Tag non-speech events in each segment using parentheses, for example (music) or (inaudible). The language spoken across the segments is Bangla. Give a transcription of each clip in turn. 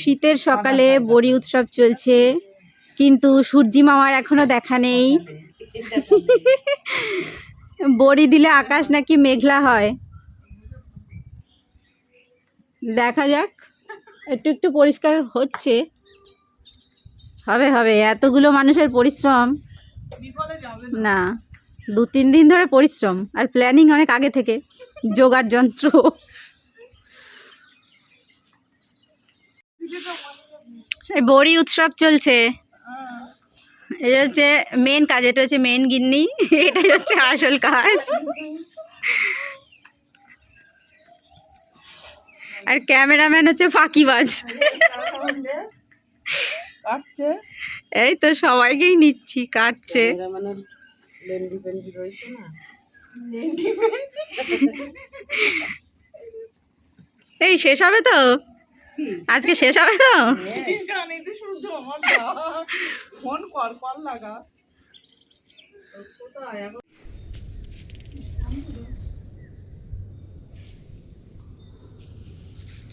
শীতের সকালে বড়ি উৎসব চলছে, কিন্তু সূর্যি মামার এখনও দেখা নেই। বড়ি দিলে আকাশ নাকি মেঘলা হয়। দেখা যাক, একটু একটু পরিষ্কার হচ্ছে। হবে হবে, এতগুলো মানুষের পরিশ্রম। না, দু তিন দিন ধরে পরিশ্রম, আর প্ল্যানিং অনেক আগে থেকে যোগার যন্ত্র এই বড়ি উৎসব চলছে। এটা হচ্ছে মেন কাজ এটা হচ্ছে মেন গিন্নি। এটাই হচ্ছে আসল কাজ। আর ক্যামেরাম্যান হচ্ছে ফাঁকিবাজ। কাটছে। এই তো সবাইকেই নিচ্ছি কাটছে। এই শেষ হবে তো? (laughs) আজকে শেষ হবে তো? (laughs)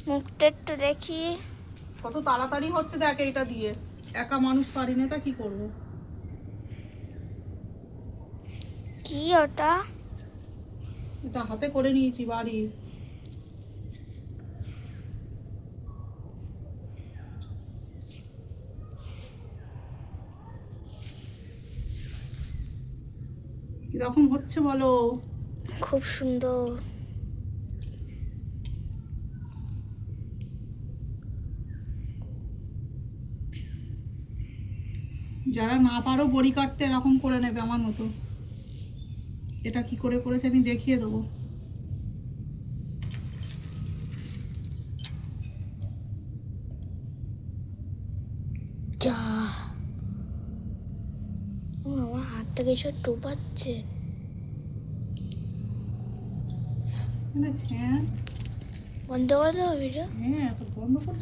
মুখটা একটু দেখি। কত তাড়াতাড়ি হচ্ছে দেখ এটা দিয়ে। একা মানুষ পারি না তা কি করব? কি ওটা? এটা হাতে করে নিয়েছি বাড়ি কীরকম হচ্ছে বলো? খুব সুন্দর। যারা না পারো বড়ি কাটতে এরকম করে নেবে আমার মতো। এটা কি করে করেছে আমি দেখিয়ে দেবো। যা। থেকে এসব ডোবাচ্ছে হ্যাঁ। বন্ধ করে দেবো ভিডিও হ্যাঁ বন্ধ করে